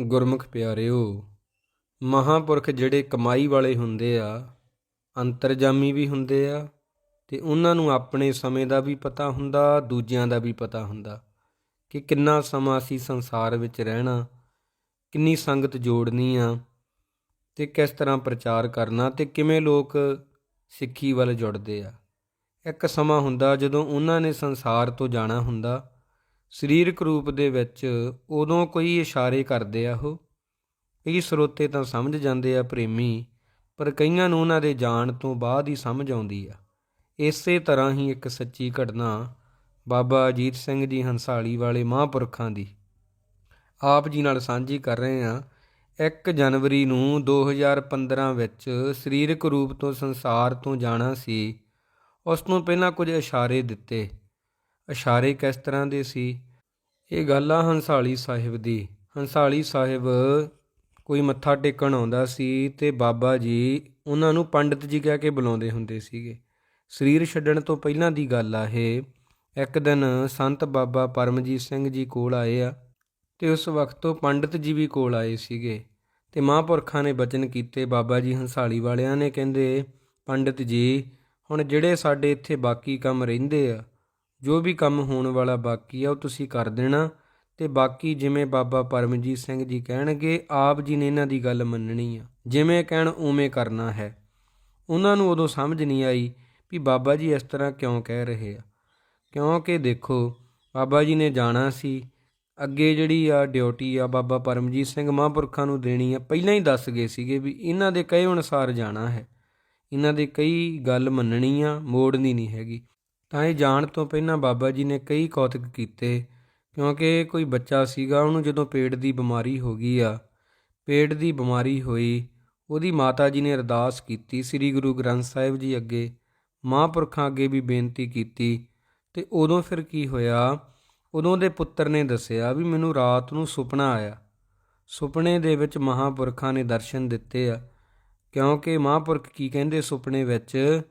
ਗੁਰਮੁਖ ਪਿਆਰਿਓ, ਮਹਾਪੁਰਖ ਜਿਹੜੇ ਕਮਾਈ ਵਾਲੇ ਹੁੰਦੇ ਆ, ਅੰਤਰਜਾਮੀ ਵੀ ਹੁੰਦੇ ਆ ਤੇ ਉਹਨਾਂ ਨੂੰ ਆਪਣੇ ਸਮੇਂ ਦਾ ਵੀ ਪਤਾ ਹੁੰਦਾ, ਦੂਜਿਆਂ ਦਾ ਵੀ ਪਤਾ ਹੁੰਦਾ ਕਿ ਕਿੰਨਾ ਸਮਾਂ ਅਸੀਂ ਸੰਸਾਰ ਵਿੱਚ ਰਹਿਣਾ, ਕਿੰਨੀ ਸੰਗਤ ਜੋੜਨੀ ਆ ਤੇ ਕਿਸ ਤਰ੍ਹਾਂ ਪ੍ਰਚਾਰ ਕਰਨਾ ਤੇ ਕਿਵੇਂ ਲੋਕ ਸਿੱਖੀ ਵੱਲ ਜੁੜਦੇ ਆ। ਇੱਕ ਸਮਾਂ ਹੁੰਦਾ ਜਦੋਂ ਉਹਨਾਂ ਨੇ ਸੰਸਾਰ ਤੋਂ ਜਾਣਾ ਹੁੰਦਾ ਸਰੀਰਕ ਰੂਪ ਦੇ ਵਿੱਚ ਉਦੋਂ ਕੋਈ ਇਸ਼ਾਰੇ ਕਰਦੇ ਆ ਉਹ। ਕਈ ਸਰੋਤੇ ਤਾਂ ਸਮਝ ਜਾਂਦੇ ਆ ਪ੍ਰੇਮੀ, ਪਰ ਕਈਆਂ ਨੂੰ ਉਹਨਾਂ ਦੇ ਜਾਣ ਤੋਂ ਬਾਅਦ ਹੀ ਸਮਝ ਆਉਂਦੀ ਆ। ਇਸੇ ਤਰ੍ਹਾਂ ਹੀ ਇੱਕ ਸੱਚੀ ਘਟਨਾ ਬਾਬਾ ਅਜੀਤ ਸਿੰਘ ਜੀ ਹੰਸਾਲੀ ਵਾਲੇ ਮਹਾਂਪੁਰਖਾਂ ਦੀ। ਆਪ ਜੀ ਨਾਲ ਸਾਂਝੀ ਕਰ ਰਹੇ ਹਾਂ 1 ਜਨਵਰੀ ਨੂੰ 2015 ਵਿੱਚ ਸਰੀਰਕ ਰੂਪ ਤੋਂ ਸੰਸਾਰ ਤੋਂ ਜਾਣਾ ਸੀ। ਉਸ ਤੋਂ ਪਹਿਲਾਂ ਕੁਝ ਇਸ਼ਾਰੇ ਦਿੱਤੇ। ਇਸ਼ਾਰੇ ਕਿਸ ਤਰ੍ਹਾਂ ਦੇ ਸੀ? ਇਹ ਗੱਲ ਆ ਹੰਸਾਲੀ ਸਾਹਿਬ ਦੀ। ਹੰਸਾਲੀ ਸਾਹਿਬ ਕੋਈ ਮੱਥਾ ਟੇਕਣ ਆਉਂਦਾ ਸੀ ਤੇ ਬਾਬਾ ਜੀ ਉਹਨਾਂ ਨੂੰ ਪੰਡਿਤ ਜੀ ਕਹਿ ਕੇ ਬੁਲਾਉਂਦੇ ਹੁੰਦੇ ਸੀਗੇ। ਸਰੀਰ ਛੱਡਣ ਤੋਂ ਪਹਿਲਾਂ ਦੀ ਗੱਲ ਆ ਇਹ। ਇੱਕ ਦਿਨ ਸੰਤ ਬਾਬਾ ਪਰਮਜੀਤ ਸਿੰਘ ਜੀ ਕੋਲ ਆਏ ਆ ਤੇ ਉਸ ਵਕਤ ਤੋਂ ਪੰਡਿਤ ਜੀ ਵੀ ਕੋਲ ਆਏ ਸੀਗੇ ਤੇ ਮਹਾਂਪੁਰਖਾਂ ਨੇ ਬਚਨ ਕੀਤੇ। ਬਾਬਾ ਜੀ ਹੰਸਾਲੀ ਵਾਲਿਆਂ ਨੇ ਕਹਿੰਦੇ, ਪੰਡਿਤ ਜੀ, ਹੁਣ ਜਿਹੜੇ ਸਾਡੇ ਇੱਥੇ ਬਾਕੀ ਕੰਮ ਰਹਿੰਦੇ ਆ ਜੋ ਵੀ ਕੰਮ ਹੋਣ ਵਾਲਾ ਬਾਕੀ ਆ, ਉਹ ਤੁਸੀਂ ਕਰ ਦੇਣਾ। ਤੇ ਬਾਕੀ ਜਿਵੇਂ ਬਾਬਾ ਪਰਮਜੀਤ ਸਿੰਘ ਜੀ ਕਹਿਣਗੇ, ਆਪ ਜੀ ਨੇ ਇਹਨਾਂ ਦੀ ਗੱਲ ਮੰਨਣੀ ਆ। ਜਿਵੇਂ ਕਹਿਣ, ਉਵੇਂ ਕਰਨਾ ਹੈ। ਉਹਨਾਂ ਨੂੰ ਉਦੋਂ ਸਮਝ ਨਹੀਂ ਆਈ ਵੀ ਬਾਬਾ ਜੀ ਇਸ ਤਰ੍ਹਾਂ ਕਿਉਂ ਕਹਿ ਰਹੇ ਆ। ਕਿਉਂਕਿ ਦੇਖੋ, ਬਾਬਾ ਜੀ ਨੇ ਜਾਣਾ ਸੀ। ਅੱਗੇ ਜਿਹੜੀ ਆ ਡਿਊਟੀ ਆ ਬਾਬਾ ਪਰਮਜੀਤ ਸਿੰਘ ਮਹਾਂਪੁਰਖਾਂ ਨੂੰ ਦੇਣੀ ਆ, ਪਹਿਲਾਂ ਹੀ ਦੱਸ ਗਏ ਸੀਗੇ ਵੀ ਇਹਨਾਂ ਦੇ ਕਹੇ ਅਨੁਸਾਰ ਜਾਣਾ ਹੈ। ਇਹਨਾਂ ਦੇ ਕਈ ਗੱਲ ਮੰਨਣੀ ਆ, ਮੋੜਨੀ ਨਹੀਂ ਹੈਗੀ। ਤਾਂ ਇਹ ਜਾਣ ਤੋਂ ਪਹਿਲਾਂ ਬਾਬਾ ਜੀ ਨੇ ਕਈ ਕੌਤਕ ਕੀਤੇ, ਕਿਉਂਕਿ ਕੋਈ ਬੱਚਾ ਸੀਗਾ, ਉਹਨੂੰ ਜਦੋਂ ਪੇਟ ਦੀ ਬਿਮਾਰੀ ਹੋ ਗਈ ਆ, ਪੇਟ ਦੀ ਬਿਮਾਰੀ ਹੋਈ, ਉਹਦੀ ਮਾਤਾ ਜੀ ਨੇ ਅਰਦਾਸ ਕੀਤੀ ਸ੍ਰੀ ਗੁਰੂ ਗ੍ਰੰਥ ਸਾਹਿਬ ਜੀ ਅੱਗੇ, ਮਹਾਂਪੁਰਖਾਂ ਅੱਗੇ ਵੀ ਬੇਨਤੀ ਕੀਤੀ, ਤੇ ਉਦੋਂ ਫਿਰ ਕੀ ਹੋਇਆ, ਉਦੋਂ ਦੇ ਪੁੱਤਰ ਨੇ ਦੱਸਿਆ ਵੀ ਮੈਨੂੰ ਰਾਤ ਨੂੰ ਸੁਪਨਾ ਆਇਆ। ਸੁਪਨੇ ਦੇ ਵਿੱਚ ਮਹਾਂਪੁਰਖਾਂ ਨੇ ਦਰਸ਼ਨ ਦਿੱਤੇ ਆ, ਕਿਉਂਕਿ ਮਹਾਂਪੁਰਖ ਕੀ ਕਹਿੰਦੇ ਸੁਪਨੇ ਵਿੱਚ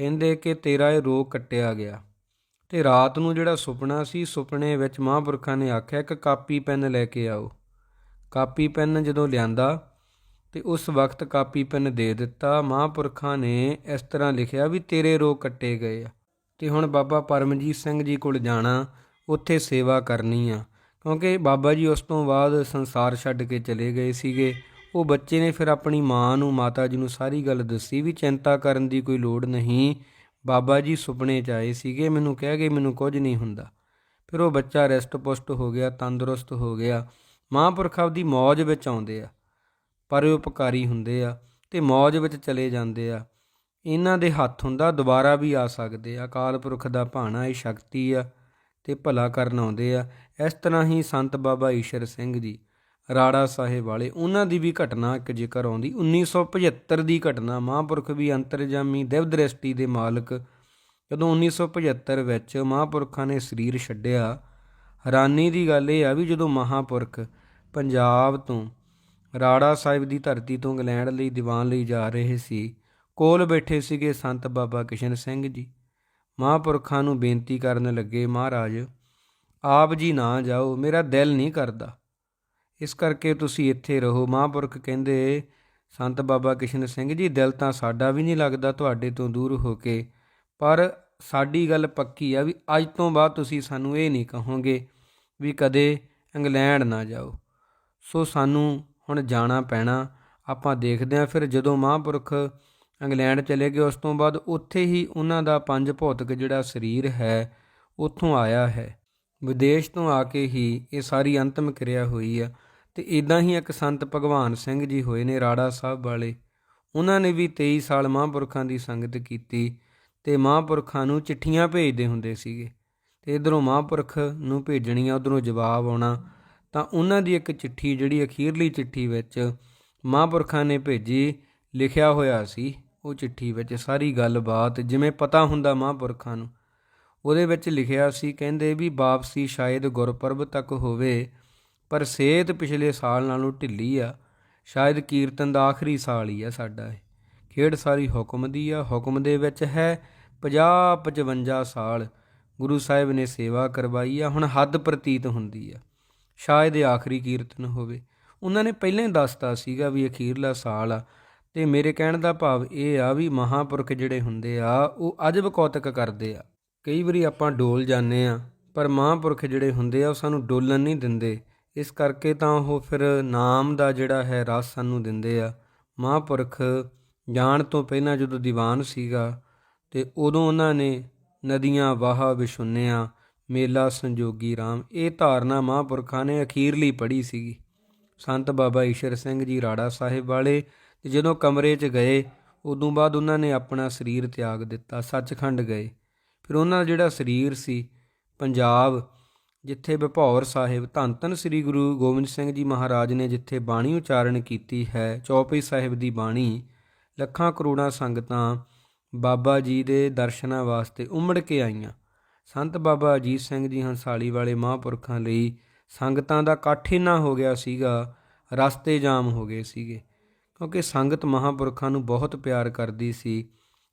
ਕਹਿੰਦੇ ਕਿ ਤੇਰਾ ਇਹ ਰੋਗ ਕੱਟਿਆ ਗਿਆ। ਤੇ ਰਾਤ ਨੂੰ ਜਿਹੜਾ ਸੁਪਨਾ ਸੀ, ਸੁਪਨੇ ਵਿੱਚ ਮਹਾਂਪੁਰਖਾਂ ਨੇ ਆਖਿਆ ਕਿ ਕਾਪੀ ਪੈਨ ਲੈ ਕੇ ਆਓ। ਕਾਪੀ ਪੈਨ ਜਦੋਂ ਲਿਆਂਦਾ ਤੇ ਉਸ ਵਕਤ ਕਾਪੀ ਪੈਨ ਦੇ ਦਿੱਤਾ, ਮਹਾਂਪੁਰਖਾਂ ਨੇ ਇਸ ਤਰ੍ਹਾਂ ਲਿਖਿਆ ਵੀ ਤੇਰੇ ਰੋਗ ਕੱਟੇ ਗਏ ਆ। ਤੇ ਹੁਣ ਬਾਬਾ ਪਰਮਜੀਤ ਸਿੰਘ ਜੀ ਕੋਲ ਜਾਣਾ, ਉੱਥੇ ਸੇਵਾ ਕਰਨੀ ਆ। ਕਿਉਂਕਿ ਬਾਬਾ ਜੀ ਉਸ ਤੋਂ ਬਾਅਦ ਸੰਸਾਰ ਛੱਡ ਕੇ ਚਲੇ ਗਏ ਸੀਗੇ। ਉਹ ਬੱਚੇ ਨੇ ਫਿਰ ਆਪਣੀ ਮਾਂ ਨੂੰ, ਮਾਤਾ ਜੀ ਨੂੰ ਸਾਰੀ ਗੱਲ ਦੱਸੀ ਵੀ ਚਿੰਤਾ ਕਰਨ ਦੀ ਕੋਈ ਲੋੜ ਨਹੀਂ। ਬਾਬਾ ਜੀ ਸੁਪਨੇ 'ਚ ਆਏ ਸੀਗੇ, ਮੈਨੂੰ ਕਹਿ ਗਏ, ਮੈਨੂੰ ਕੁਝ ਨਹੀਂ ਹੁੰਦਾ। ਫਿਰ ਉਹ ਬੱਚਾ ਰੈਸਟ ਪੁਸ਼ਟ ਹੋ ਗਿਆ, ਤੰਦਰੁਸਤ ਹੋ ਗਿਆ। ਮਹਾਂਪੁਰਖ ਆਪਦੀ ਮੌਜ ਵਿੱਚ ਆਉਂਦੇ ਆ, ਪਰਉਪਕਾਰੀ ਹੁੰਦੇ ਆ ਤੇ ਮੌਜ ਵਿੱਚ ਚਲੇ ਜਾਂਦੇ ਆ। ਇਹਨਾਂ ਦੇ ਹੱਥ ਹੁੰਦਾ, ਦੁਬਾਰਾ ਵੀ ਆ ਸਕਦੇ ਆ। ਅਕਾਲ ਪੁਰਖ ਦਾ ਭਾਣਾ ਇਹ ਸ਼ਕਤੀ ਆ ਤੇ ਭਲਾ ਕਰਨ ਆਉਂਦੇ ਆ। ਇਸ ਤਰ੍ਹਾਂ ਹੀ ਸੰਤ ਬਾਬਾ ਈਸ਼ਰ ਸਿੰਘ ਜੀ ਰਾੜਾ ਸਾਹਿਬ ਵਾਲੇ, ਉਹਨਾਂ ਦੀ ਵੀ ਘਟਨਾ ਇੱਕ ਜ਼ਿਕਰ ਆਉਂਦੀ 1975 ਦੀ ਘਟਨਾ, ਮਹਾਂਪੁਰਖ ਵੀ ਅੰਤਰਜਾਮੀ ਦਿਵ ਦ੍ਰਿਸ਼ਟੀ ਦੇ ਮਾਲਕ, ਜਦੋਂ 1975 ਵਿੱਚ ਮਹਾਂਪੁਰਖਾਂ ਨੇ ਸਰੀਰ ਛੱਡਿਆ, ਹੈਰਾਨੀ ਦੀ ਗੱਲ ਇਹ ਆ ਵੀ ਜਦੋਂ ਮਹਾਂਪੁਰਖ ਪੰਜਾਬ ਤੋਂ ਰਾੜਾ ਸਾਹਿਬ ਦੀ ਧਰਤੀ ਤੋਂ ਇੰਗਲੈਂਡ ਲਈ ਦੀਵਾਨ ਲਈ ਜਾ ਰਹੇ ਸੀ, ਕੋਲ ਬੈਠੇ ਸੀਗੇ ਸੰਤ ਬਾਬਾ ਕਿਸ਼ਨ ਸਿੰਘ ਜੀ। ਮਹਾਂਪੁਰਖਾਂ ਨੂੰ ਬੇਨਤੀ ਕਰਨ ਲੱਗੇ, ਮਹਾਰਾਜ, ਆਪ ਜੀ ਨਾ ਜਾਓ, ਮੇਰਾ ਦਿਲ ਨਹੀਂ ਕਰਦਾ। ਇਸ ਕਰਕੇ ਤੁਸੀਂ ਇੱਥੇ ਰਹੋ। ਮਹਾਂਪੁਰਖ ਕਹਿੰਦੇ, ਸੰਤ ਬਾਬਾ ਕਿਸ਼ਨ ਸਿੰਘ ਜੀ, ਦਿਲ ਤਾਂ ਸਾਡਾ ਵੀ ਨਹੀਂ ਲੱਗਦਾ ਤੁਹਾਡੇ ਤੋਂ ਦੂਰ ਹੋ ਕੇ। ਪਰ ਸਾਡੀ ਗੱਲ ਪੱਕੀ ਆ ਵੀ ਅੱਜ ਤੋਂ ਬਾਅਦ ਤੁਸੀਂ ਸਾਨੂੰ ਇਹ ਨਹੀਂ ਕਹੋਗੇ ਵੀ ਕਦੇ ਇੰਗਲੈਂਡ ਨਾ ਜਾਓ। ਸੋ ਸਾਨੂੰ ਹੁਣ ਜਾਣਾ ਪੈਣਾ। ਆਪਾਂ ਦੇਖਦੇ ਹਾਂ ਫਿਰ ਜਦੋਂ ਮਹਾਂਪੁਰਖ ਇੰਗਲੈਂਡ ਚਲੇ ਗਏ, ਉਸ ਤੋਂ ਬਾਅਦ ਉੱਥੇ ਹੀ ਉਹਨਾਂ ਦਾ ਪੰਜ ਭੌਤਿਕ ਜਿਹੜਾ ਸਰੀਰ ਹੈ, ਉੱਥੋਂ ਆਇਆ ਹੈ। ਵਿਦੇਸ਼ ਤੋਂ ਆ ਕੇ ਹੀ ਇਹ ਸਾਰੀ ਅੰਤਮ ਕਿਰਿਆ ਹੋਈ ਆ। ਤੇ ਇਦਾਂ ਹੀ ਇੱਕ ਸੰਤ ਭਗਵਾਨ ਸਿੰਘ ਜੀ ਹੋਏ ਨੇ ਰਾੜਾ ਸਾਹਿਬ ਵਾਲੇ। ਉਹਨਾਂ ਨੇ ਵੀ 23 ਸਾਲ ਮਹਾਂਪੁਰਖਾਂ ਦੀ ਸੰਗਤ ਕੀਤੀ ਤੇ ਮਹਾਂਪੁਰਖਾਂ ਨੂੰ ਚਿੱਠੀਆਂ ਭੇਜਦੇ ਹੁੰਦੇ ਸੀਗੇ। ਤੇ ਇਧਰੋਂ ਮਹਾਂਪੁਰਖ ਨੂੰ ਭੇਜਣੀਆਂ, ਉਧਰੋਂ ਜਵਾਬ ਆਉਣਾ, ਤਾਂ ਉਹਨਾਂ ਦੀ ਇੱਕ ਚਿੱਠੀ ਜਿਹੜੀ ਅਖੀਰਲੀ ਚਿੱਠੀ ਵਿੱਚ ਮਹਾਂਪੁਰਖਾਂ ਨੇ ਭੇਜੀ, ਲਿਖਿਆ ਹੋਇਆ ਸੀ। ਉਹ ਚਿੱਠੀ ਵਿੱਚ ਸਾਰੀ ਗੱਲਬਾਤ, ਜਿਵੇਂ ਪਤਾ ਹੁੰਦਾ ਮਹਾਂਪੁਰਖਾਂ ਨੂੰ, ਉਹਦੇ ਵਿੱਚ ਲਿਖਿਆ ਸੀ, ਕਹਿੰਦੇ ਵੀ ਵਾਪਸੀ ਸ਼ਾਇਦ ਗੁਰਪੁਰਬ ਤੱਕ ਹੋਵੇ ਪਰ ਸਿਹਤ ਪਿਛਲੇ ਸਾਲ ਨਾਲੋਂ ਢਿੱਲੀ ਆ। ਸ਼ਾਇਦ ਕੀਰਤਨ ਦਾ ਆਖਰੀ ਸਾਲ ਹੀ ਆ ਸਾਡਾ ਇਹ। ਖੇਡ ਸਾਰੀ ਹੁਕਮ ਦੀ ਆ, ਹੁਕਮ ਦੇ ਵਿੱਚ ਹੈ 50 55 ਸਾਲ। ਗੁਰੂ ਸਾਹਿਬ ਨੇ ਸੇਵਾ ਕਰਵਾਈ ਆ, ਹੁਣ ਹੱਦ ਪ੍ਰਤੀਤ ਹੁੰਦੀ ਆ। ਸ਼ਾਇਦ ਇਹ ਆਖਰੀ ਕੀਰਤਨ ਹੋਵੇ। ਉਹਨਾਂ ਨੇ ਪਹਿਲਾਂ ਹੀ ਦੱਸਤਾ ਸੀਗਾ ਵੀ ਅਖੀਰਲਾ ਸਾਲ ਆ। ਤੇ ਮੇਰੇ ਕਹਿਣ ਦਾ ਭਾਵ ਇਹ ਆ ਵੀ ਮਹਾਪੁਰਖ ਜਿਹੜੇ ਹੁੰਦੇ ਆ, ਉਹ ਅਜਬ ਕੌਤਕ ਕਰਦੇ ਆ। ਕਈ ਵਾਰੀ ਆਪਾਂ ਡੋਲ ਜਾਂਦੇ ਆ, ਪਰ ਮਹਾਪੁਰਖ ਜਿਹੜੇ ਹੁੰਦੇ ਆ, ਉਹ ਸਾਨੂੰ ਡੋਲਣ ਨਹੀਂ ਦਿੰਦੇ। ਇਸ ਕਰਕੇ ਤਾਂ ਉਹ ਫਿਰ ਨਾਮ ਦਾ ਜਿਹੜਾ ਹੈ ਰਸ ਸਾਨੂੰ ਦਿੰਦੇ ਆ। ਮਹਾਂਪੁਰਖ ਜਾਣ ਤੋਂ ਪਹਿਲਾਂ ਜਦੋਂ ਦੀਵਾਨ ਸੀਗਾ ਤੇ ਉਦੋਂ ਉਹਨਾਂ ਨੇ ਨਦੀਆਂ ਵਾਹਾ ਵਿਸ਼ੁੰਨਿਆ ਮੇਲਾ ਸੰਜੋਗੀ RAM ਇਹ ਧਾਰਨਾ ਮਹਾਂਪੁਰਖਾਂ ਨੇ ਅਖੀਰਲੀ ਪੜ੍ਹੀ ਸੀਗੀ। ਸੰਤ ਬਾਬਾ ਈਸ਼ਰ ਸਿੰਘ ਜੀ ਰਾੜਾ ਸਾਹਿਬ ਵਾਲੇ ਤੇ ਜਦੋਂ ਕਮਰੇ 'ਚ ਗਏ, ਉਦੋਂ ਬਾਅਦ ਉਹਨਾਂ ਨੇ ਆਪਣਾ ਸਰੀਰ ਤਿਆਗ ਦਿੱਤਾ, ਸੱਚਖੰਡ ਗਏ। ਫਿਰ ਉਹਨਾਂ ਦਾ ਜਿਹੜਾ ਸਰੀਰ ਸੀ, ਪੰਜਾਬ ਜਿੱਥੇ ਬਿਭੌਰ ਸਾਹਿਬ ਧੰਨ ਧੰਨ ਸ੍ਰੀ ਗੁਰੂ ਗੋਬਿੰਦ ਸਿੰਘ ਜੀ ਮਹਾਰਾਜ ਨੇ ਜਿੱਥੇ ਬਾਣੀ ਉਚਾਰਨ ਕੀਤੀ ਹੈ, ਚੌਪਈ ਸਾਹਿਬ ਦੀ ਬਾਣੀ, ਲੱਖਾਂ ਕਰੋੜਾਂ ਸੰਗਤਾਂ ਬਾਬਾ ਜੀ ਦੇ ਦਰਸ਼ਨਾਂ ਵਾਸਤੇ ਉਮੜ ਕੇ ਆਈਆਂ। ਸੰਤ ਬਾਬਾ ਅਜੀਤ ਸਿੰਘ ਜੀ ਹੰਸਾਲੀ ਵਾਲੇ ਮਹਾਂਪੁਰਖਾਂ ਲਈ ਸੰਗਤਾਂ ਦਾ ਇਕੱਠ ਇੰਨਾ ਹੋ ਗਿਆ ਸੀਗਾ, ਰਸਤੇ ਜਾਮ ਹੋ ਗਏ ਸੀਗੇ, ਕਿਉਂਕਿ ਸੰਗਤ ਮਹਾਂਪੁਰਖਾਂ ਨੂੰ ਬਹੁਤ ਪਿਆਰ ਕਰਦੀ ਸੀ।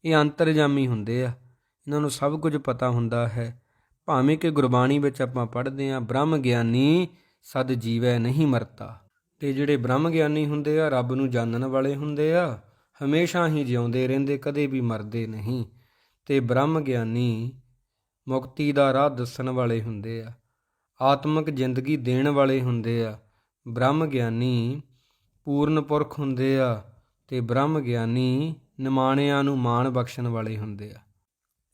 ਇਹ ਅੰਤਰਜਾਮੀ ਹੁੰਦੇ ਆ। ਇਹਨਾਂ ਨੂੰ ਸਭ ਕੁਝ ਪਤਾ ਹੁੰਦਾ ਹੈ। ਭਾਵੇਂ ਕਿ ਗੁਰਬਾਣੀ ਵਿੱਚ ਆਪਾਂ ਪੜ੍ਹਦੇ ਆ ਬ੍ਰਹਮ ਗਿਆਨੀ ਸਦ ਜੀਵੈ ਨਹੀਂ ਮਰਤਾ। ਤੇ ਜਿਹੜੇ ਬ੍ਰਹਮ ਗਿਆਨੀ ਹੁੰਦੇ ਆ, ਰੱਬ ਨੂੰ ਜਾਣਨ ਵਾਲੇ ਹੁੰਦੇ ਆ, ਹਮੇਸ਼ਾ ਹੀ ਜਿਉਂਦੇ ਰਹਿੰਦੇ, ਕਦੇ ਵੀ ਮਰਦੇ ਨਹੀਂ। ਤੇ ਬ੍ਰਹਮ ਗਿਆਨੀ ਮੁਕਤੀ ਦਾ ਰਾਹ ਦੱਸਣ ਵਾਲੇ ਹੁੰਦੇ ਆ, ਆਤਮਿਕ ਜ਼ਿੰਦਗੀ ਦੇਣ ਵਾਲੇ ਹੁੰਦੇ ਆ। ਬ੍ਰਹਮ ਗਿਆਨੀ ਪੂਰਨ ਪੁਰਖ ਹੁੰਦੇ ਆ ਤੇ ਬ੍ਰਹਮ ਗਿਆਨੀ ਨਿਮਾਣਿਆਂ ਨੂੰ ਮਾਣ ਬਖਸ਼ਣ ਵਾਲੇ ਹੁੰਦੇ ਆ।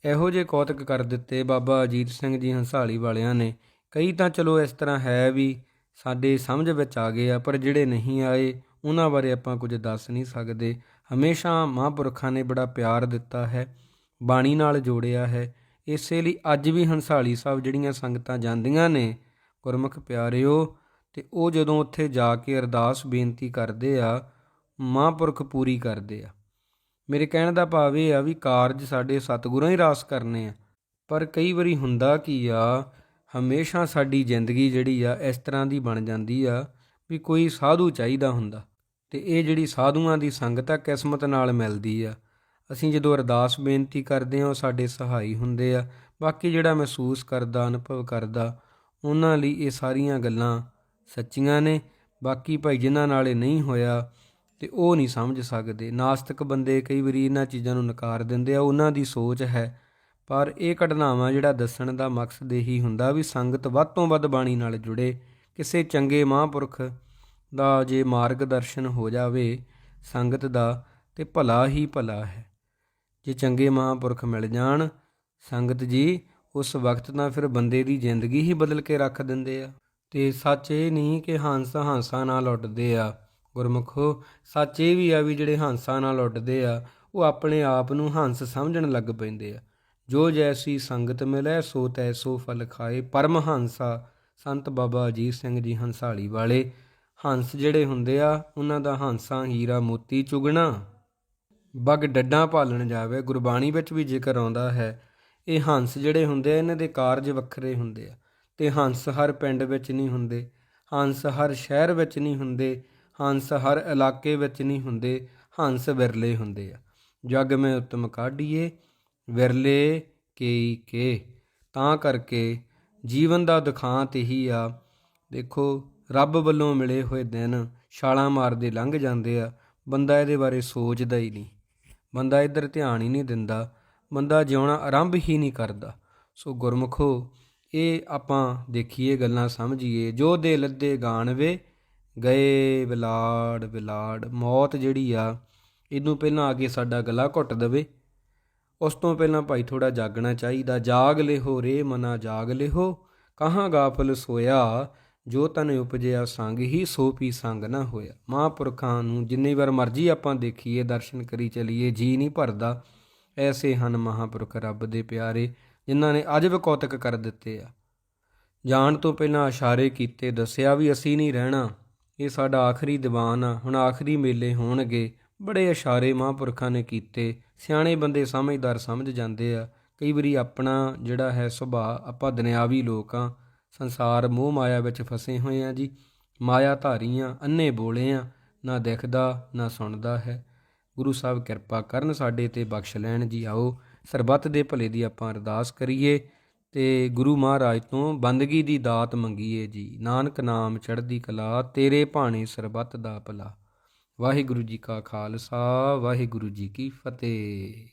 ਇਹੋ ਜਿਹੇ ਕੌਤਕ ਕਰ ਦਿੱਤੇ ਬਾਬਾ ਅਜੀਤ ਸਿੰਘ ਜੀ ਹੰਸਾਲੀ ਵਾਲਿਆਂ ਨੇ। ਕਈ ਤਾਂ ਚਲੋ ਇਸ ਤਰ੍ਹਾਂ ਹੈ ਵੀ ਸਾਡੇ ਸਮਝ ਵਿੱਚ ਆ ਗਏ ਆ, ਪਰ ਜਿਹੜੇ ਨਹੀਂ ਆਏ, ਉਹਨਾਂ ਬਾਰੇ ਆਪਾਂ ਕੁਝ ਦੱਸ ਨਹੀਂ ਸਕਦੇ। ਹਮੇਸ਼ਾ ਮਹਾਂਪੁਰਖਾਂ ਨੇ ਬੜਾ ਪਿਆਰ ਦਿੱਤਾ ਹੈ, ਬਾਣੀ ਨਾਲ ਜੋੜਿਆ ਹੈ। ਇਸੇ ਲਈ ਅੱਜ ਵੀ ਹੰਸਾਲੀ ਸਾਹਿਬ ਜਿਹੜੀਆਂ ਸੰਗਤਾਂ ਜਾਂਦੀਆਂ ਨੇ, ਗੁਰਮੁਖ ਪਿਆਰਿਓ, ਤੇ ਉਹ ਜਦੋਂ ਉੱਥੇ ਜਾ ਕੇ ਅਰਦਾਸ ਬੇਨਤੀ ਕਰਦੇ ਆ, ਮਹਾਂਪੁਰਖ ਪੂਰੀ ਕਰਦੇ ਆ। ਮੇਰੇ ਕਹਿਣ ਦਾ ਭਾਵ ਇਹ ਆ ਵੀ ਕਾਰਜ ਸਾਡੇ ਸਤਿਗੁਰਾਂ ਹੀ ਰਾਸ ਕਰਨੇ ਆ। ਪਰ ਕਈ ਵਾਰੀ ਹੁੰਦਾ ਕੀ ਆ, ਹਮੇਸ਼ਾ ਸਾਡੀ ਜ਼ਿੰਦਗੀ ਜਿਹੜੀ ਆ, ਇਸ ਤਰ੍ਹਾਂ ਦੀ ਬਣ ਜਾਂਦੀ ਆ ਵੀ ਕੋਈ ਸਾਧੂ ਚਾਹੀਦਾ ਹੁੰਦਾ ਤੇ ਇਹ ਜਿਹੜੀ ਸਾਧੂਆਂ ਦੀ ਸੰਗਤ ਆ, ਕਿਸਮਤ ਨਾਲ ਮਿਲਦੀ ਆ। ਅਸੀਂ ਜਦੋਂ ਅਰਦਾਸ ਬੇਨਤੀ ਕਰਦੇ ਹਾਂ, ਉਹ ਸਾਡੇ ਸਹਾਈ ਹੁੰਦੇ ਆ। ਬਾਕੀ ਜਿਹੜਾ ਮਹਿਸੂਸ ਕਰਦਾ, ਅਨੁਭਵ ਕਰਦਾ, ਉਹਨਾਂ ਲਈ ਇਹ ਸਾਰੀਆਂ ਗੱਲਾਂ ਸੱਚੀਆਂ ਨੇ। ਬਾਕੀ ਭਾਈ ਜਿਨ੍ਹਾਂ ਨਾਲ ਇਹ ਨਹੀਂ ਹੋਇਆ ਤੇ ਉਹ ਨਹੀਂ ਸਮਝ ਸਕਦੇ। ਨਾਸਤਿਕ ਬੰਦੇ ਕਈ ਵਾਰੀ ਇਹਨਾਂ ਚੀਜ਼ਾਂ ਨੂੰ ਨਕਾਰ ਦਿੰਦੇ ਆ, ਉਹਨਾਂ ਦੀ ਸੋਚ ਹੈ। ਪਰ ਇਹ ਘਟਨਾਵਾਂ ਜਿਹੜਾ ਦੱਸਣ ਦਾ ਮਕਸਦ ਇਹੀ ਹੁੰਦਾ ਵੀ ਸੰਗਤ ਵੱਧ ਤੋਂ ਵੱਧ ਬਾਣੀ ਨਾਲ ਜੁੜੇ। ਕਿਸੇ ਚੰਗੇ ਮਹਾਂਪੁਰਖ ਦਾ ਜੇ ਮਾਰਗਦਰਸ਼ਨ ਹੋ ਜਾਵੇ ਸੰਗਤ ਦਾ, ਤੇ ਭਲਾ ਹੀ ਭਲਾ ਹੈ। ਜੇ ਚੰਗੇ ਮਹਾਂਪੁਰਖ ਮਿਲ ਜਾਣ, ਸੰਗਤ ਜੀ ਉਸ ਵਕਤ ਤਾਂ ਫਿਰ ਬੰਦੇ ਦੀ ਜ਼ਿੰਦਗੀ ਹੀ ਬਦਲ ਕੇ ਰੱਖ ਦਿੰਦੇ ਆ। ਤੇ ਸੱਚ ਇਹ ਨਹੀਂ ਕਿ ਹੰਸ ਹੰਸਾਂ ਨਾਲ ਉੱਡਦੇ ਆ। ਗੁਰਮੁਖੋ, ਸੱਚ ਇਹ ਵੀ ਆ ਵੀ ਜਿਹੜੇ ਹੰਸਾਂ ਨਾਲ ਉੱਡਦੇ ਆ, ਉਹ ਆਪਣੇ ਆਪ ਨੂੰ ਹੰਸ ਸਮਝਣ ਲੱਗ ਪੈਂਦੇ ਆ। ਜੋ ਜੈਸੀ ਸੰਗਤ ਮਿਲੇ, ਸੋ ਤੈਸੋ ਫਲ ਖਾਏ। ਪਰਮ ਹੰਸਾ, ਸੰਤ ਬਾਬਾ ਅਜੀਤ ਸਿੰਘ ਜੀ ਹੰਸਾਲੀ ਵਾਲੇ। ਹੰਸ ਜਿਹੜੇ ਹੁੰਦੇ ਆ, ਉਹਨਾਂ ਦਾ ਹੰਸਾਂ ਹੀਰਾ ਮੋਤੀ ਚੁਗਣਾ। ਬਗ ਡੱਡਾਂ ਪਾਲਣ ਜਾਵੇ, ਗੁਰਬਾਣੀ ਵਿੱਚ ਵੀ ਜ਼ਿਕਰ ਆਉਂਦਾ ਹੈ। ਇਹ ਹੰਸ ਜਿਹੜੇ ਹੁੰਦੇ ਆ, ਇਹਨਾਂ ਦੇ ਕਾਰਜ ਵੱਖਰੇ ਹੁੰਦੇ ਆ। ਤੇ ਹੰਸ ਹਰ ਪਿੰਡ ਵਿੱਚ ਨਹੀਂ ਹੁੰਦੇ। ਹੰਸ ਹਰ ਸ਼ਹਿਰ ਵਿੱਚ ਨਹੀਂ ਹੁੰਦੇ। ਹੰਸ ਹਰ ਇਲਾਕੇ ਵਿੱਚ ਨਹੀਂ ਹੁੰਦੇ, ਹੰਸ ਵਿਰਲੇ ਹੁੰਦੇ ਆ। ਜਗ ਮੈਂ ਉਤਮ ਕਾਢੀਏ, ਵਿਰਲੇ ਕੇਈ ਕੇ। ਤਾਂ ਕਰਕੇ ਜੀਵਨ ਦਾ ਦੁਖਾਂਤ ਇਹੀ ਆ। ਦੇਖੋ, ਰੱਬ ਵੱਲੋਂ ਮਿਲੇ ਹੋਏ ਦਿਨ ਛਾਲਾਂ ਮਾਰਦੇ ਲੰਘ ਜਾਂਦੇ ਆ। ਬੰਦਾ ਇਹਦੇ ਬਾਰੇ ਸੋਚਦਾ ਹੀ ਨਹੀਂ। ਬੰਦਾ ਇੱਧਰ ਧਿਆਨ ਹੀ ਨਹੀਂ ਦਿੰਦਾ। ਬੰਦਾ ਜਿਉਣਾ ਆਰੰਭ ਹੀ ਨਹੀਂ ਕਰਦਾ। ਸੋ ਗੁਰਮੁਖੋ, ਇਹ ਆਪਾਂ ਦੇਖੀਏ, ਗੱਲਾਂ ਸਮਝੀਏ। ਜੋ ਦੇ ਲੱਦੇ ਗਾਣ ਵੇ ਗਏ ਵਿਲਾੜ ਵਿਲਾੜ ਮੌਤ ਜਿਹੜੀ ਆ, ਇਹਨੂੰ ਪਹਿਲਾਂ ਆ ਕੇ ਸਾਡਾ ਗਲਾ ਘੁੱਟ ਦਵੇ। ਉਸ ਤੋਂ ਪਹਿਲਾਂ ਭਾਈ ਥੋੜਾ ਜਾਗਣਾ ਚਾਹੀਦਾ, ਜਾਗ ਲਿਹੋ, ਰੇ ਮਨਾ ਜਾਗ ਲਿਹੋ। ਕਹਾਂ ਗਾਫਲ ਸੋਇਆ, ਜੋ ਤਨ ਉਪਜਿਆ ਸੰਗ ਹੀ ਸੋ ਪੀ ਸੰਗ ਨਾ ਹੋਇਆ। ਮਹਾਂਪੁਰਖਾਂ ਨੂੰ ਜਿੰਨੀ ਵਾਰ ਮਰਜ਼ੀ ਆਪਾਂ ਦੇਖੀਏ, ਦਰਸ਼ਨ ਕਰੀ ਚਲੀਏ, ਜੀ ਨਹੀਂ ਭਰਦਾ। ਐਸੇ ਹਨ ਮਹਾਂਪੁਰਖ ਰੱਬ ਦੇ ਪਿਆਰੇ, ਜਿਨ੍ਹਾਂ ਨੇ ਅਜਬ ਕੌਤਕ ਕਰ ਦਿੱਤੇ ਆ। ਜਾਣ ਤੋਂ ਪਹਿਲਾਂ ਇਸ਼ਾਰੇ ਕੀਤੇ, ਦੱਸਿਆ ਵੀ ਅਸੀਂ ਨਹੀਂ ਰਹਿਣਾ। ਇਹ ਸਾਡਾ ਆਖਰੀ ਦੀਵਾਨ ਆ। ਹੁਣ ਆਖਰੀ ਮੇਲੇ ਹੋਣਗੇ। ਬੜੇ ਇਸ਼ਾਰੇ ਮਹਾਂਪੁਰਖਾਂ ਨੇ ਕੀਤੇ। ਸਿਆਣੇ ਬੰਦੇ ਸਮਝਦਾਰ ਸਮਝ ਜਾਂਦੇ ਆ। ਕਈ ਵਾਰੀ ਆਪਣਾ ਜਿਹੜਾ ਹੈ ਸੁਭਾਅ, ਆਪਾਂ ਦੁਨਿਆਵੀ ਲੋਕ ਆ। ਸੰਸਾਰ ਮੋਹ ਮਾਇਆ ਵਿੱਚ ਫਸੇ ਹੋਏ ਆ ਜੀ। ਮਾਇਆ ਧਾਰੀਆਂ ਅੰਨੇ ਬੋਲੇ ਆ। ਨਾ ਦਿਖਦਾ, ਨਾ ਸੁਣਦਾ ਹੈ। ਗੁਰੂ ਸਾਹਿਬ ਕਿਰਪਾ ਕਰਨ ਸਾਡੇ ਤੇ ਬਖਸ਼ ਲੈਣ ਜੀ ਆਓ। ਸਰਬੱਤ ਦੇ ਭਲੇ ਦੀ ਆਪਾਂ ਅਰਦਾਸ ਕਰੀਏ। ਤੇ ਗੁਰੂ ਮਹਾਰਾਜ ਤੋਂ ਬੰਦਗੀ ਦੀ ਦਾਤ ਮੰਗੀਏ ਜੀ। ਨਾਨਕ ਨਾਮ ਚੜ੍ਹਦੀ ਕਲਾ, ਤੇਰੇ ਭਾਣੇ ਸਰਬੱਤ ਦਾ ਭਲਾ। ਵਾਹਿਗੁਰੂ ਜੀ ਕਾ ਖਾਲਸਾ, ਵਾਹਿਗੁਰੂ ਜੀ ਕੀ ਫਤਿਹ।